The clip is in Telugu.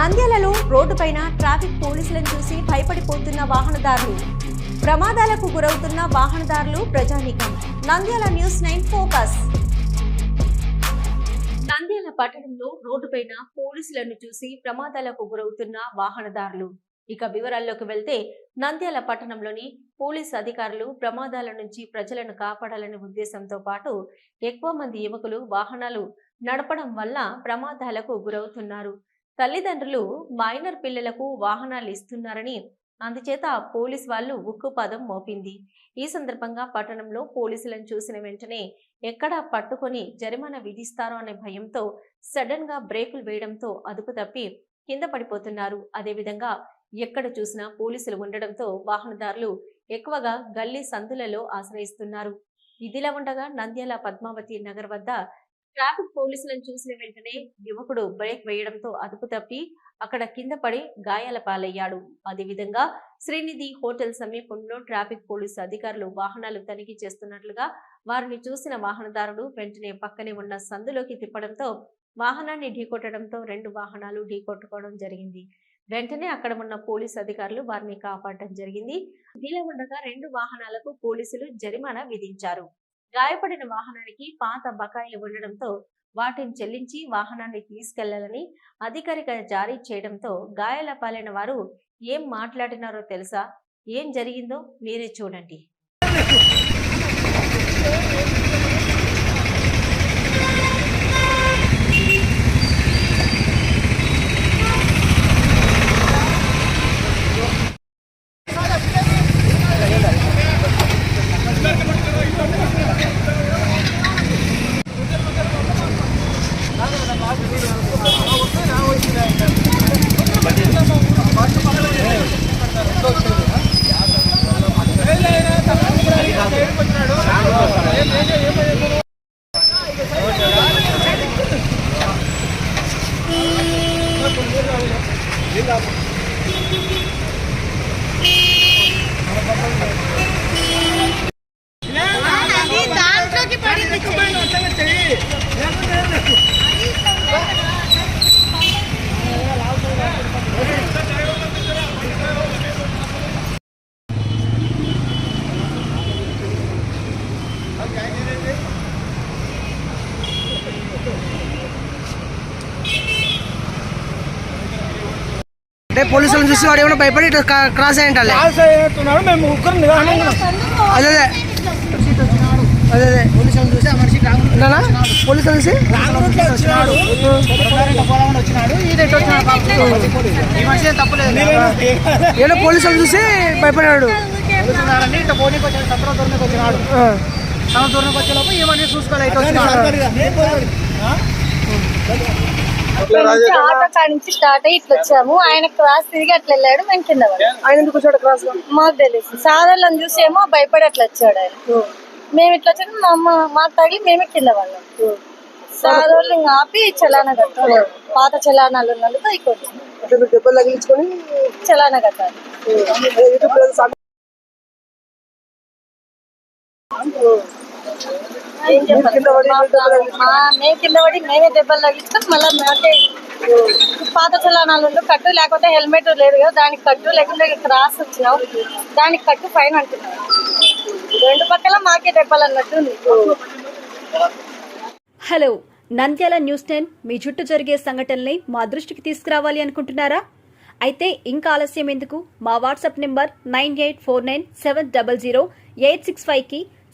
నంద్యాలలో రోడ్డుపైన ట్రాఫిక్ పోలీసులను చూసి భయపడిపోతున్న వాహనదారులు. ప్రమాదాలకు గురవుతున్న వాహనదారులు ప్రజానీకం. Nandyal news nine focus. Nandyal పట్టణంలో రోడ్డుపైన పోలీసులను చూసి ప్రమాదాలకు గురవుతున్న వాహనదారులు. ఇక వివరాల్లోకి వెళ్తే నంద్యాల పట్టణంలోని పోలీస్ అధికారులు ప్రమాదాల నుంచి ప్రజలను కాపాడాలనే ఉద్దేశంతో పాటు ఎక్కువ మంది యువకులు వాహనాలు నడపడం వల్ల ప్రమాదాలకు గురవుతున్నారు. తల్లిదండ్రులు మైనర్ పిల్లలకు వాహనాలు ఇస్తున్నారని అందుచేత పోలీస్ వాళ్ళు ఉక్కుపాదం మోపింది. ఈ సందర్భంగా పట్టణంలో పోలీసులను చూసిన వెంటనే ఎక్కడా పట్టుకొని జరిమానా విధిస్తారో అనే భయంతో సడన్గా బ్రేకులు వేయడంతో అదుపు తప్పి కింద పడిపోతున్నారు. అదేవిధంగా ఎక్కడ చూసినా పోలీసులు ఉండడంతో వాహనదారులు ఎక్కువగా గల్లీ సందులలో ఆశ్రయిస్తున్నారు. ఇదిలా ఉండగా నంద్యాల పద్మావతి నగర్ వద్ద ట్రాఫిక్ పోలీసులను చూసిన వెంటనే యువకుడు బ్రేక్ వేయడంతో అదుపు తప్పి అక్కడ కింద పడి గాయాల పాలయ్యాడు. అదేవిధంగా శ్రీనిధి హోటల్ సమీపంలో ట్రాఫిక్ పోలీసు అధికారులు వాహనాలు తనిఖీ చేస్తున్నట్లుగా వారిని చూసిన వాహనదారుడు వెంటనే పక్కనే ఉన్న సందులోకి తిప్పడంతో వాహనాన్ని ఢీకొట్టడంతో రెండు వాహనాలు ఢీకొట్టుకోవడం జరిగింది. వెంటనే అక్కడ ఉన్న పోలీసు అధికారులు వారిని కాపాడటం జరిగింది. ఇలా ఉండగా రెండు వాహనాలకు పోలీసులు జరిమానా విధించారు. గాయపడిన వాహనానికి పాత బకాయిలు ఉండడంతో వాటిని చెల్లించి వాహనాన్ని తీసుకెళ్ళాలని అధికారిక జారీ చేయడంతో గాయాల పాలైన వారు ఏం మాట్లాడినారో తెలుసా? ఏం జరిగిందో మీరే చూడండి. అది అంటే పోలీసులను చూసి వాడు ఏమైనా భయపడి ఇట్లా క్రా- క్రాస్ నిదానం అదే అదే. అదే అదే. పోలీసులను చూసి పోలీసులు చూసి? ఏదో పోలీసులు చూసి భయపడాడు. సంతరం దూరంకి వచ్చేలోపు ఈ మనిషి చూసుకోవాలి. ఆటో కాడ నుంచి స్టార్ట్ అయ్యి ఇట్లా వచ్చాము. ఆయన క్రాస్ తిరిగి అట్లా వెళ్ళాడు మేము కింద. ఆయన ఎందుకు వచ్చాడు క్రాస్ మాకు తెలుసు సాధారణ చూసి ఏమో భయపడి అట్లా వచ్చాడు ఆయన. మేము ఇట్లా వచ్చాము మా అమ్మ మాకు తగిలి మేమే కింద సాధారణ ఇంకా ఆపి చలానా కట్టాలి. పాత చలానాలు ఉన్నందుకు మీరు దెబ్బలు తగిలించుకొని చలానా కట్టాలి లో సాగు- ఏం చెప్పాలి మా- మేము కింద పడి మేమే దెబ్బలు తగిలిస్తాం మళ్ళీ మాకే పాత చలానాలు కట్టు లేకపోతే హెల్మెట్ లేదు కదా దానికి కట్టు లేకుంటే క్రాస్ వచ్చినావు. దానికి కట్టు ఫైన్ అంటున్నావు. రెండు పక్కల మాకే దెబ్బలు అన్నట్టు ఉంది. హలో నంద్యాల న్యూస్ టెన్ మీ చుట్టూ జరిగే సంఘటనల్ని మా దృష్టికి తీసుకురావాలి అనుకుంటున్నారా? అయితే ఇంకా ఆలస్యం ఎందుకు? మా WhatsApp number nine eight four nine seven double zero eight six ఫైవ్కి